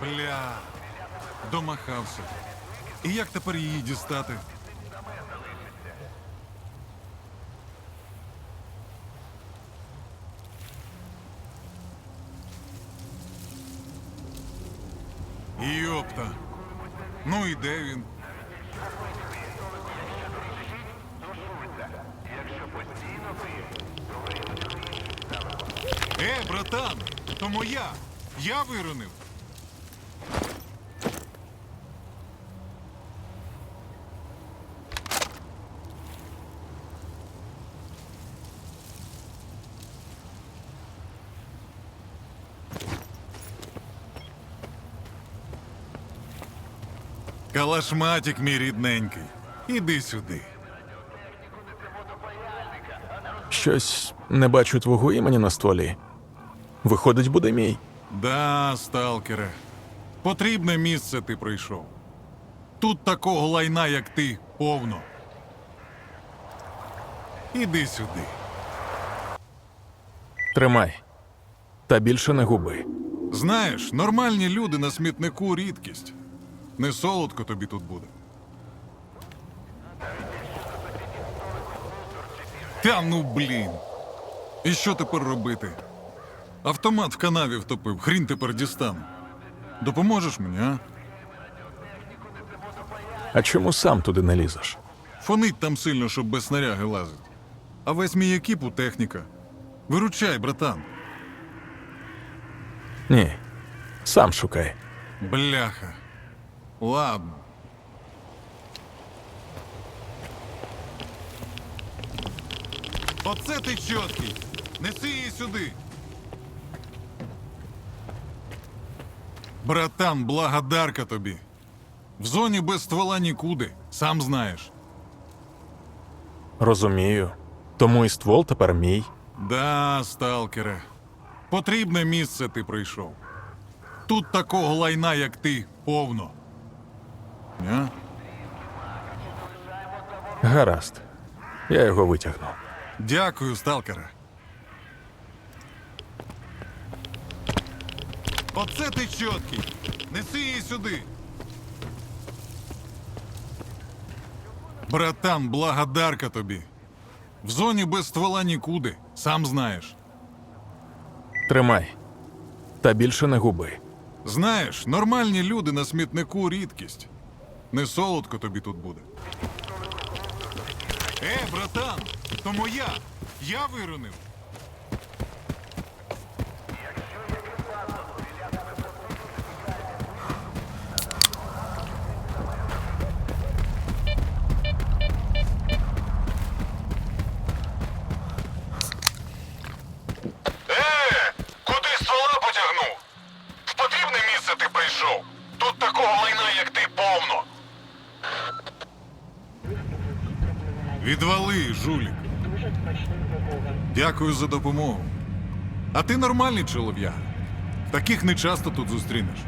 Бля. Домахався. І як тепер її дістати? Йопта. Ну і де він? Е, братан, то моя. Я виронив. Калашматик, мій рідненький. Іди сюди. Щось не бачу твого імені на стволі. Виходить, буде мій. Да, сталкере. Потрібне місце ти прийшов. Тут такого лайна, як ти, повно. Іди сюди. Тримай. Та більше не губи. Знаєш, нормальні люди на смітнику рідкість. Не солодко тобі тут буде. Та ну блін. І що тепер робити? Автомат в канаві втопив, хрін тепер дістану. Допоможеш мені, а? А чому сам туди не лізеш? Фонить там сильно, щоб без снаряги лазить. А весь мій екіп у техніка. Виручай, братан. Ні. Сам шукай. Бляха. Ладно. Оце ти чіткий. Неси її сюди. Братан, благодарка тобі. В зоні без ствола нікуди, сам знаєш. Розумію. Тому і ствол тепер мій. Да, сталкере. Потрібне місце ти прийшов. Тут такого лайна, як ти, повно. Гаразд. Я його витягну. Дякую, сталкере. Оце ти чіткий. Неси її сюди. Братан, благодарка тобі. В зоні без ствола нікуди, сам знаєш. Тримай. Та більше не губи. Знаєш, нормальні люди на смітнику рідкість. Не солодко тобі тут буде. Е, братан, то моя. Я виронив. Е, куди ствола потягнув? В потрібне місце ти прийшов. Тут такого лайна, як ти, повно. Відвали, жулік. Дякую за допомогу. А ти нормальний чолов'яга. Таких не часто тут зустрінеш.